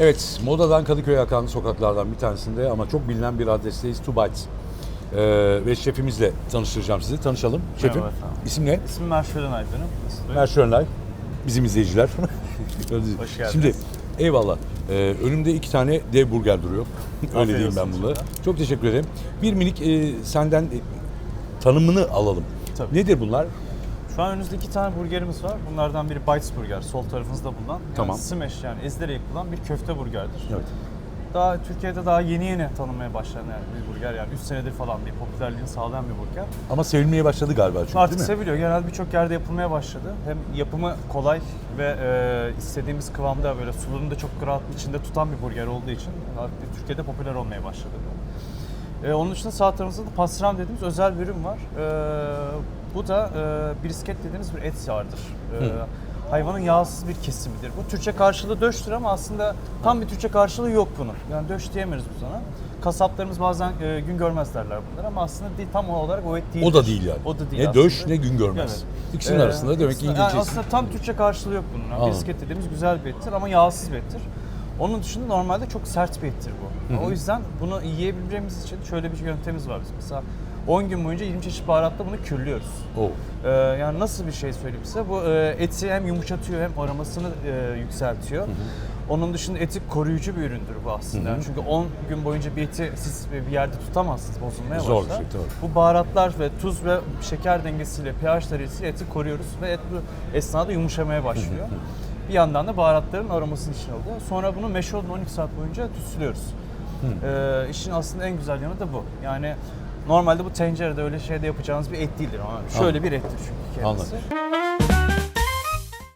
Evet, Moda'dan Kadıköy'e akan sokaklardan bir tanesinde ama çok bilinen bir adresteyiz. Bites. Ee, ve şefimizle tanıştıracağım sizi. Tanışalım. Şefim, efendim. isim ne? İsmim Merşelen Ay benim. Mesut Bey. Mer Schönlein. Bizim izleyiciler. Hoş geldiniz. Şimdi eyvallah. Ee, önümde iki tane dev burger duruyor. Öyle diyeyim ben olsun. Çok teşekkür ederim. Bir minik e, senden e, tanımını alalım. Tabii. Nedir bunlar? Şu an önünüzde iki tane burgerimiz var. Bunlardan biri Bites Burger, sol tarafınızda bulunan. Yani Tamam. Smash yani ezilerek yapılan bir köfte burgerdir. Evet. Daha Türkiye'de daha yeni yeni tanınmaya başlayan yani bir burger yani 3 senedir falan bir popülerliğini sağlayan bir burger. Ama sevilmeye başladı galiba çünkü Artık değil mi? seviliyor. Genelde birçok yerde yapılmaya başladı. Hem yapımı kolay ve e, istediğimiz kıvamda böyle sulunu da çok rahat içinde tutan bir burger olduğu için artık Türkiye'de popüler olmaya başladı. E, onun dışında sağ tarafımızda da pastram dediğimiz özel bir ürün var. E, bu da e, brisket dediğimiz bir et yağıdır. E, hayvanın yağsız bir kesimidir. Bu Türkçe karşılığı döştür ama aslında tam bir Türkçe karşılığı yok bunun. Yani döş diyemiyoruz biz ona. Kasaplarımız bazen e, gün görmez derler bunlar ama aslında değil, tam olarak o et değil. O da değil yani. O da değil ne aslında. döş ne gün görmez. Evet. İkisinin Ee, arasında demek ki aslında- yani aslında tam Türkçe karşılığı yok bunun. Anladım. Brisket dediğimiz güzel bir ettir ama yağsız bir ettir. Onun dışında normalde çok sert bir ettir bu. O yüzden bunu yiyebileceğimiz için şöyle bir yöntemimiz var. Biz mesela 10 gün boyunca 20 çeşit baharatla bunu kürlüyoruz. Oh. Ee, yani nasıl bir şey söyleyeyim size? Bu e, eti hem yumuşatıyor hem aromasını e, yükseltiyor. Onun dışında eti koruyucu bir üründür bu aslında. Yani çünkü 10 gün boyunca bir eti siz bir yerde tutamazsınız, bozulmaya Zor bir başlar. şey, tabii. Bu baharatlar ve tuz ve şeker dengesiyle, pH derecesiyle eti koruyoruz ve et bu esnada yumuşamaya başlıyor. Bir yandan da baharatların aromasını içine alıyor. Sonra bunu meşe odun 12 saat boyunca tütsülüyoruz. Ee, işin aslında en güzel yanı da bu. Yani normalde bu tencerede öyle şeyde yapacağınız bir et değildir ama şöyle bir ettir çünkü kendisi. Anladım.